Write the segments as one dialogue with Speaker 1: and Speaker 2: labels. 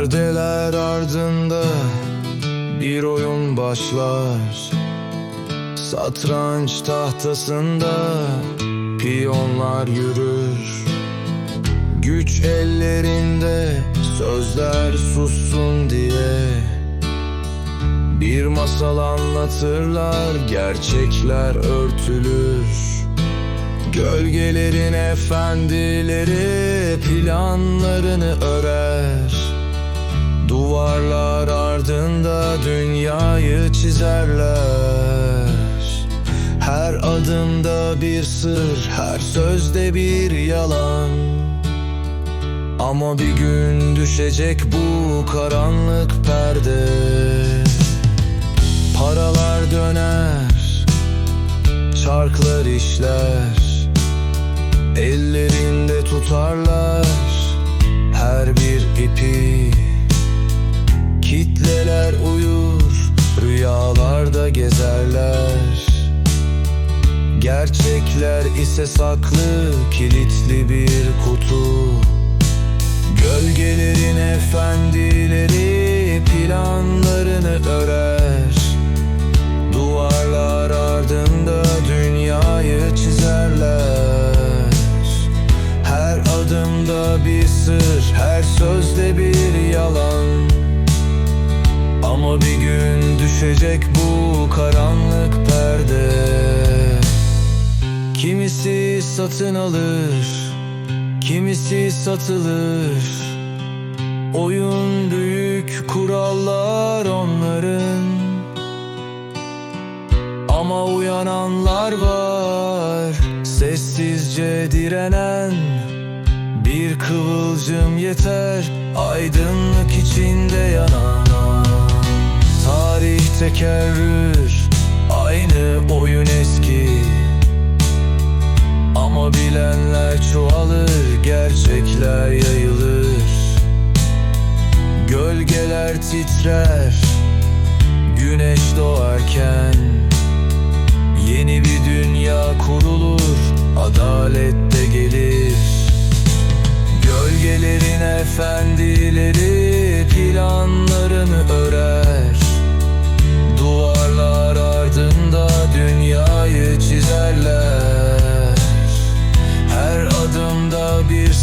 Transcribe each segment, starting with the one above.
Speaker 1: Perdeler ardında bir oyun başlar. Satranç tahtasında piyonlar yürür. Güç ellerinde sözler sussun diye. Bir masal anlatırlar gerçekler örtülür. Gölgelerin efendileri planlarını örer Duvarlar ardında dünyayı çizerler. Her adımda bir sır, her sözde bir yalan. Ama bir gün düşecek bu karanlık perde. Paralar döner, çarklar işler. Ellerinde tutarlar her bir ipi Gerçekler ise saklı, kilitli bir kutu Kimisi satın alır, kimisi satılır. Oyun büyük kurallar onların. Ama uyananlar var Sessizce direnen. Bir kıvılcım yeter Aydınlık içinde yanan Tarih tekerrür Aynı oyun eski Bilenler çoğalır Gerçekler yayılır. Gölgeler titrer Güneş doğarken. Yeni bir dünya kurulur Adalet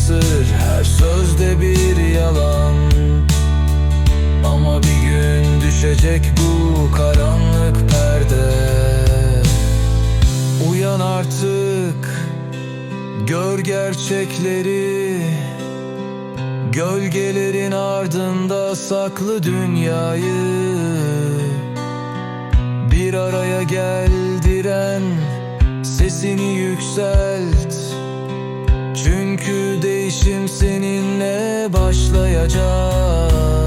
Speaker 1: sır Her sözde bir yalan. Ama bir gün düşecek bu karanlık perde. Uyan artık Gör gerçekleri. Gölgelerin ardında saklı dünyayı. Bir araya gel diren Sesini yükselt. Çünkü değişim seninle başlayacak